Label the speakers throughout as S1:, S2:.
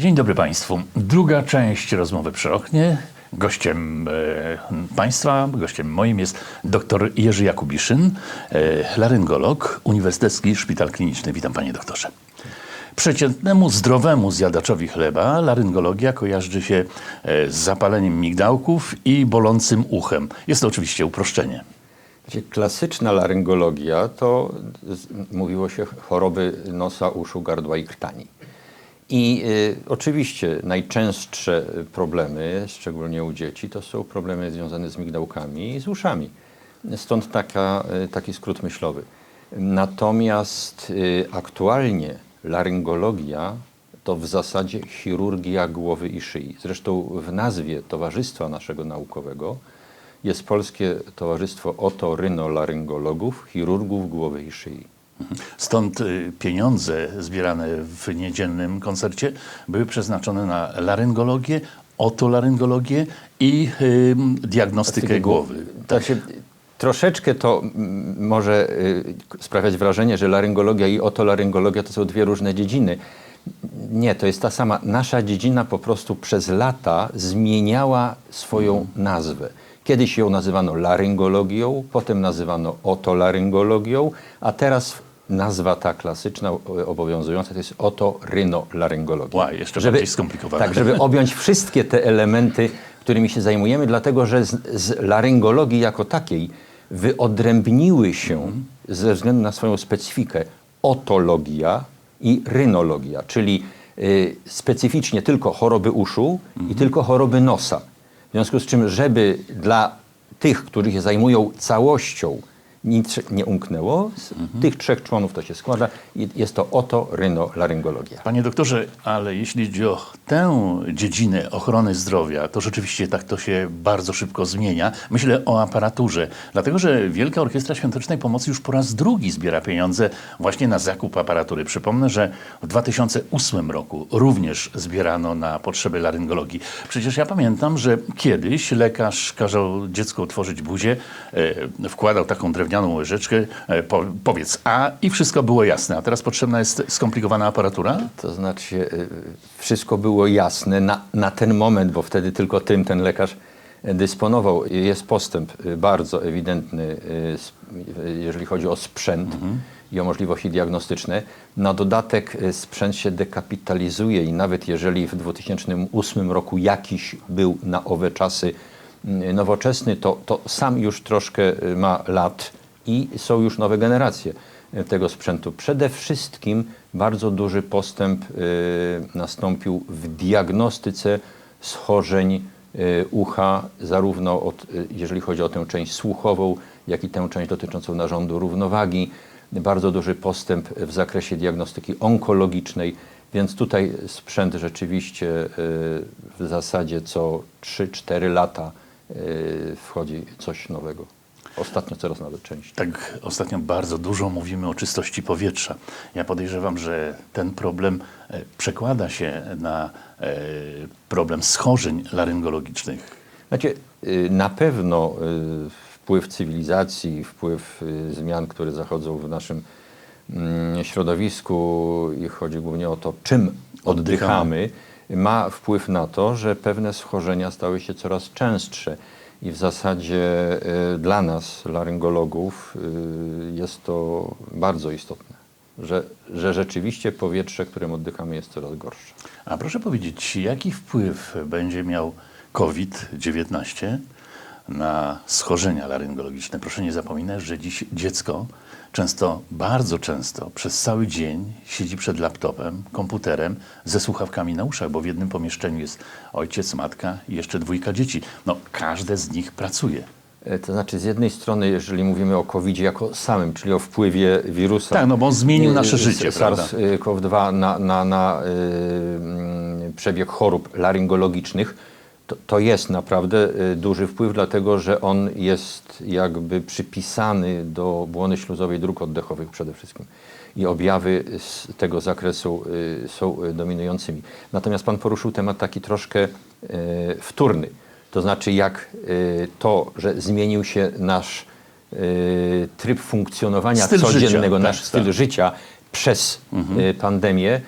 S1: Dzień dobry Państwu. Druga część rozmowy przy oknie. Gościem e, Państwa, gościem moim jest dr Jerzy Jakubiszyn, e, laryngolog, Uniwersytecki Szpital Kliniczny. Witam Panie doktorze. Przeciętnemu, zdrowemu zjadaczowi chleba laryngologia kojarzy się e, z zapaleniem migdałków i bolącym uchem. Jest to oczywiście uproszczenie.
S2: Wiecie, Klasyczna laryngologia to mówiło się choroby nosa, uszu, gardła i krtani. I y, oczywiście najczęstsze problemy, szczególnie u dzieci, to są problemy związane z migdałkami i z uszami. Stąd taka, y, taki skrót myślowy. Natomiast y, aktualnie laryngologia to w zasadzie chirurgia głowy i szyi. Zresztą w nazwie towarzystwa naszego naukowego jest Polskie Towarzystwo Otorynolaryngologów, Chirurgów Głowy i Szyi.
S1: Stąd y, pieniądze zbierane w niedzielnym koncercie były przeznaczone na laryngologię, otolaryngologię i y, diagnostykę głowy.
S2: Tak się, troszeczkę to może y, sprawiać wrażenie, że laryngologia i otolaryngologia to są dwie różne dziedziny. Nie, to jest ta sama. Nasza dziedzina po prostu przez lata zmieniała swoją nazwę. Kiedyś ją nazywano laryngologią, potem nazywano otolaryngologią, a teraz nazwa ta klasyczna, o- obowiązująca to jest otorynolaryngologia.
S1: Ła, jeszcze bardziej skomplikowane.
S2: Tak, żeby objąć wszystkie te elementy, którymi się zajmujemy, dlatego że z, z laryngologii jako takiej wyodrębniły się ze względu na swoją specyfikę otologia i rynologia, czyli y, specyficznie tylko choroby uszu i tylko choroby nosa. W związku z czym, żeby dla tych, którzy się zajmują całością, nic nie umknęło, z tych trzech członów to się składa jest to otorynolaryngologia.
S1: Panie doktorze, ale jeśli chodzi o tę dziedzinę ochrony zdrowia, to rzeczywiście tak to się bardzo szybko zmienia. Myślę o aparaturze, dlatego że Wielka Orkiestra Świątecznej Pomocy już po raz drugi zbiera pieniądze właśnie na zakup aparatury. Przypomnę, że w 2008 roku również zbierano na potrzeby laryngologii. Przecież ja pamiętam, że kiedyś lekarz kazał dziecku otworzyć buzię, e, wkładał taką drewnianą łyżeczkę, e, po, powiedz A i wszystko było jasne. A teraz potrzebna jest skomplikowana aparatura?
S2: To znaczy, y, wszystko było jasne na, na ten moment, bo wtedy tylko tym ten lekarz y, dysponował. Jest postęp bardzo ewidentny, jeżeli chodzi o sprzęt i o możliwości diagnostyczne. Na dodatek sprzęt się dekapitalizuje i nawet jeżeli w 2008 roku jakiś był na owe czasy y, nowoczesny, to, to sam już troszkę ma lat i są już nowe generacje tego sprzętu. Przede wszystkim bardzo duży postęp y, nastąpił w diagnostyce schorzeń y, ucha, zarówno od, y, jeżeli chodzi o tę część słuchową, jak i tę część dotyczącą narządu równowagi. Bardzo duży postęp w zakresie diagnostyki onkologicznej, więc tutaj sprzęt rzeczywiście w zasadzie co 3-4 lata wchodzi coś nowego. Ostatnio coraz nawet częściej.
S1: Tak, ostatnio bardzo dużo mówimy o czystości powietrza. Ja podejrzewam, że ten problem e, przekłada się na e, problem schorzeń laryngologicznych.
S2: Znaczy, y, na pewno y, wpływ cywilizacji, wpływ y, zmian, które zachodzą w naszym mm, środowisku i chodzi głównie o to, czym oddychamy, ma wpływ na to, że pewne schorzenia stały się coraz częstsze. I w zasadzie y, dla nas, laryngologów, y, jest to bardzo istotne, że, że rzeczywiście powietrze, którym oddychamy, jest coraz gorsze.
S1: A proszę powiedzieć, jaki wpływ będzie miał COVID-19 na schorzenia laryngologiczne? Proszę nie zapominać, że dziś dziecko często, bardzo często przez cały dzień siedzi przed laptopem, komputerem ze słuchawkami na uszach, bo w jednym pomieszczeniu jest ojciec, matka i jeszcze dwójka dzieci. No, każde z nich pracuje.
S2: E, To znaczy, z jednej strony, jeżeli mówimy o covid jako samym, czyli o wpływie wirusa.
S1: Tak, no bo on zmienił
S2: e,
S1: nasze życie, prawda?
S2: SARS-CoV-2 na, na, na y, mm, przebieg chorób laryngologicznych, to, to jest naprawdę y, duży wpływ, dlatego że on jest jakby przypisany do błony śluzowej dróg oddechowych przede wszystkim. I objawy z tego zakresu y, są y, dominującymi. Natomiast Pan poruszył temat taki troszkę wtórny. To znaczy, jak to, że zmienił się nasz tryb funkcjonowania
S1: Styl życia,
S2: codziennego,
S1: tak,
S2: nasz styl
S1: tak.
S2: życia przez y, pandemię,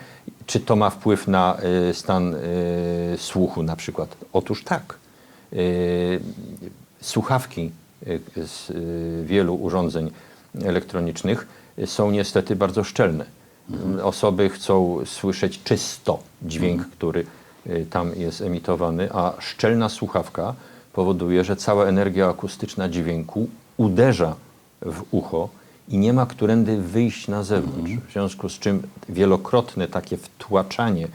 S2: Czy to ma wpływ na y, stan y, słuchu na przykład? Otóż tak. Y, Słuchawki z wielu urządzeń elektronicznych są niestety bardzo szczelne. Osoby chcą słyszeć czysto dźwięk, który y, tam jest emitowany, a szczelna słuchawka powoduje, że cała energia akustyczna dźwięku uderza w ucho i nie ma którędy wyjść na zewnątrz. W związku z czym wielokrotne takie wtłaczanie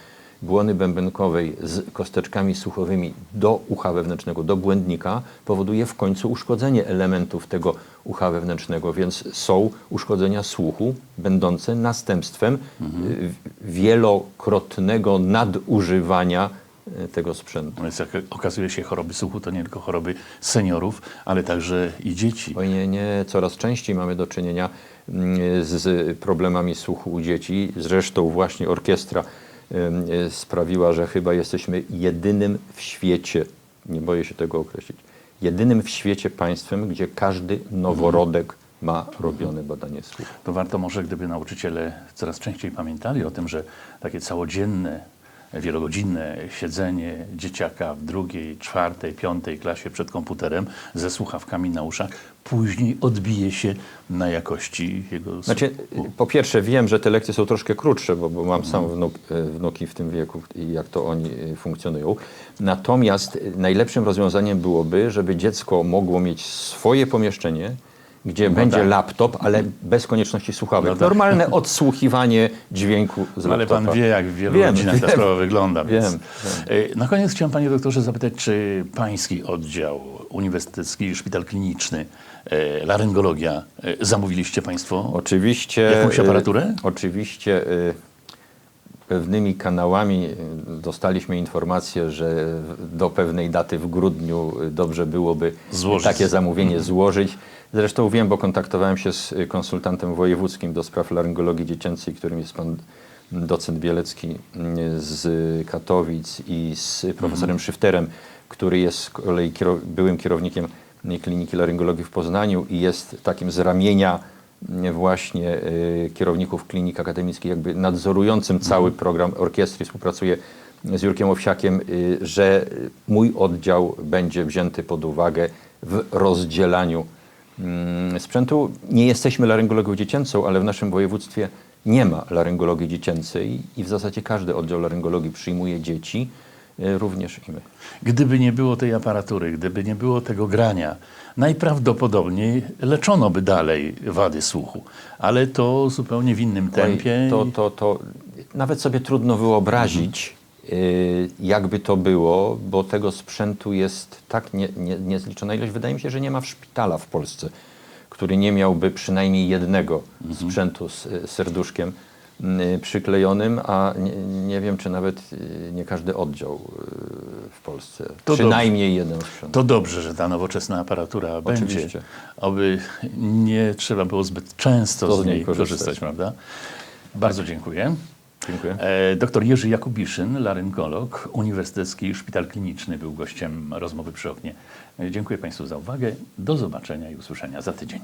S2: błony bębenkowej z kosteczkami słuchowymi do ucha wewnętrznego, do błędnika, powoduje w końcu uszkodzenie elementów tego ucha wewnętrznego, więc są uszkodzenia słuchu, będące następstwem y, wielokrotnego nadużywania tego sprzętu.
S1: Więc jak okazuje się, choroby słuchu to nie tylko choroby seniorów, ale także i dzieci.
S2: Oj, nie, nie, coraz częściej mamy do czynienia mm, z problemami słuchu u dzieci. Zresztą właśnie orkiestra sprawiła, że chyba jesteśmy jedynym w świecie, nie boję się tego określić, jedynym w świecie państwem, gdzie każdy noworodek ma robione badanie słuchu.
S1: To warto może, gdyby nauczyciele coraz częściej pamiętali o tym, że takie całodzienne, wielogodzinne siedzenie dzieciaka w drugiej, czwartej, piątej klasie przed komputerem ze słuchawkami na uszach. Później odbije się na jakości jego
S2: Znaczy, po pierwsze wiem, że te lekcje są troszkę krótsze, bo, bo mam sam wnuk, e, wnuki w tym wieku i jak to oni e, funkcjonują. Natomiast najlepszym rozwiązaniem byłoby, żeby dziecko mogło mieć swoje pomieszczenie, gdzie będzie
S1: tak.
S2: laptop, ale bez konieczności słuchawek.
S1: No tak.
S2: Normalne odsłuchiwanie dźwięku z
S1: Ale
S2: laptopa.
S1: pan wie, jak w wielu
S2: Wiem,
S1: rodzinach ta
S2: wiem.
S1: sprawa wygląda. Więc.
S2: Wiem,
S1: E, Na koniec chciałem panie doktorze zapytać, czy pański oddział Uniwersytecki Szpital Kliniczny, e, laryngologia, e, zamówiliście państwo?
S2: Oczywiście.
S1: Jakąś
S2: y,
S1: aparaturę?
S2: Oczywiście y, pewnymi kanałami y, dostaliśmy informację, że do pewnej daty w grudniu y, dobrze byłoby
S1: Złożyć.
S2: takie zamówienie złożyć. Zresztą wiem, bo kontaktowałem się z y, konsultantem wojewódzkim do spraw laryngologii dziecięcej, którym jest pan docent Bielecki z Katowic i z profesorem Szyfterem, który jest z kolei kierow- byłym kierownikiem Kliniki Laryngologii w Poznaniu i jest takim z ramienia właśnie y, kierowników klinik akademickich, jakby nadzorującym cały program orkiestry. Współpracuję z Jurkiem Owsiakiem, y, że mój oddział będzie wzięty pod uwagę w rozdzielaniu mm, sprzętu. Nie jesteśmy laryngologią dziecięcą, ale w naszym województwie nie ma laryngologii dziecięcej i w zasadzie każdy oddział laryngologii przyjmuje dzieci, również i my.
S1: Gdyby nie było tej aparatury, gdyby nie było tego grania, najprawdopodobniej leczono by dalej wady słuchu. Ale to zupełnie w innym tempie.
S2: Oj, to, to, to nawet sobie trudno wyobrazić, y, jakby to było, bo tego sprzętu jest tak nie, nie, niezliczona ilość. Wydaje mi się, że nie ma w szpitala w Polsce, który nie miałby przynajmniej jednego sprzętu z y, serduszkiem y, przyklejonym, a nie, nie wiem, czy nawet y, nie każdy oddział y, w Polsce.
S1: To
S2: przynajmniej jeden sprzęt.
S1: To dobrze, że ta nowoczesna aparatura będzie.
S2: Oczywiście.
S1: Oby nie trzeba było zbyt często
S2: To
S1: z niej
S2: korzystać.
S1: korzystać, prawda? Bardzo dziękuję.
S2: Dziękuję.
S1: E, Doktor Jerzy Jakubiszyn, laryngolog, Uniwersytecki Szpital Kliniczny, był gościem rozmowy przy oknie. E, Dziękuję Państwu za uwagę. Do zobaczenia i usłyszenia za tydzień.